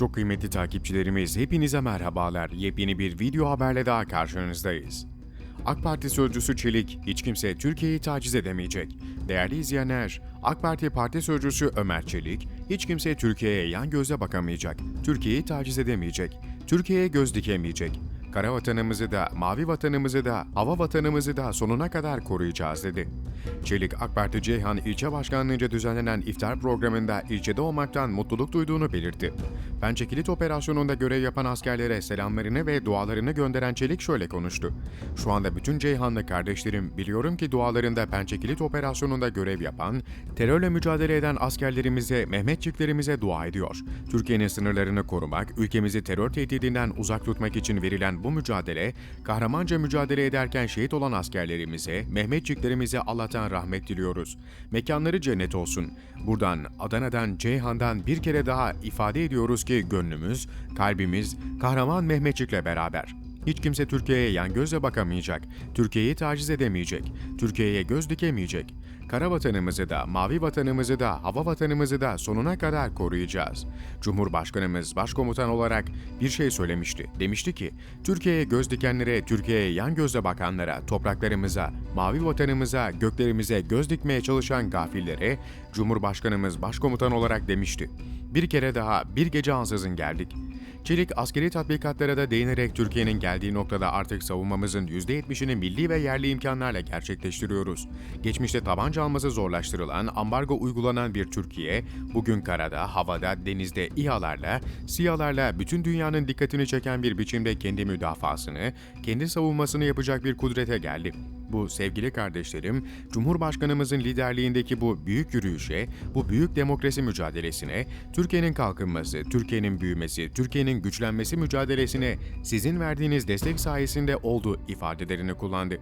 Çok kıymetli takipçilerimiz hepinize merhabalar. Yepyeni bir video haberle daha karşınızdayız. AK Parti sözcüsü Çelik, hiç kimse Türkiye'yi taciz edemeyecek. Değerli izleyenler, AK Parti Parti Sözcüsü Ömer Çelik, hiç kimse Türkiye'ye yan gözle bakamayacak, Türkiye'yi taciz edemeyecek, Türkiye'ye göz dikemeyecek. Kara vatanımızı da, mavi vatanımızı da, hava vatanımızı da sonuna kadar koruyacağız dedi. Çelik, AK Ceyhan İlçe Başkanlığı'nca düzenlenen iftar programında ilçede olmaktan mutluluk duyduğunu belirtti. Pençe Kilit Operasyonu'nda görev yapan askerlere selamlarını ve dualarını gönderen Çelik şöyle konuştu. Şu anda bütün Ceyhanlı kardeşlerim biliyorum ki dualarında Pençe Kilit Operasyonu'nda görev yapan, terörle mücadele eden askerlerimize, Mehmetçiklerimize dua ediyor. Türkiye'nin sınırlarını korumak, ülkemizi terör tehdidinden uzak tutmak için verilen bu mücadele, kahramanca mücadele ederken şehit olan askerlerimize, Mehmetçiklerimize Allah'tan rahmet diliyoruz. Mekanları cennet olsun. Buradan, Adana'dan, Ceyhan'dan bir kere daha ifade ediyoruz ki gönlümüz, kalbimiz kahraman Mehmetçik'le beraber. Hiç kimse Türkiye'ye yan gözle bakamayacak, Türkiye'yi taciz edemeyecek, Türkiye'ye göz dikemeyecek. Kara vatanımızı da, mavi vatanımızı da, hava vatanımızı da sonuna kadar koruyacağız. Cumhurbaşkanımız başkomutan olarak bir şey söylemişti. Demişti ki, Türkiye'ye göz dikenlere, Türkiye'ye yan gözle bakanlara, topraklarımıza, mavi vatanımıza, göklerimize göz dikmeye çalışan gafillere, Cumhurbaşkanımız başkomutan olarak demişti. Bir kere daha bir gece ansızın geldik. Çelik askeri tatbikatlara da değinerek Türkiye'nin geldiği noktada artık savunmamızın %70'ini milli ve yerli imkanlarla gerçekleştiriyoruz. Geçmişte tabanca alması zorlaştırılan, ambargo uygulanan bir Türkiye, bugün karada, havada, denizde İHA'larla, SİHA'larla bütün dünyanın dikkatini çeken bir biçimde kendi müdafasını, kendi savunmasını yapacak bir kudrete geldi. Bu sevgili kardeşlerim, Cumhurbaşkanımızın liderliğindeki bu büyük yürüyüşe, bu büyük demokrasi mücadelesine, Türkiye'nin kalkınması, Türkiye'nin büyümesi, Türkiye'nin güçlenmesi mücadelesine sizin verdiğiniz destek sayesinde olduğu ifadelerini kullandı.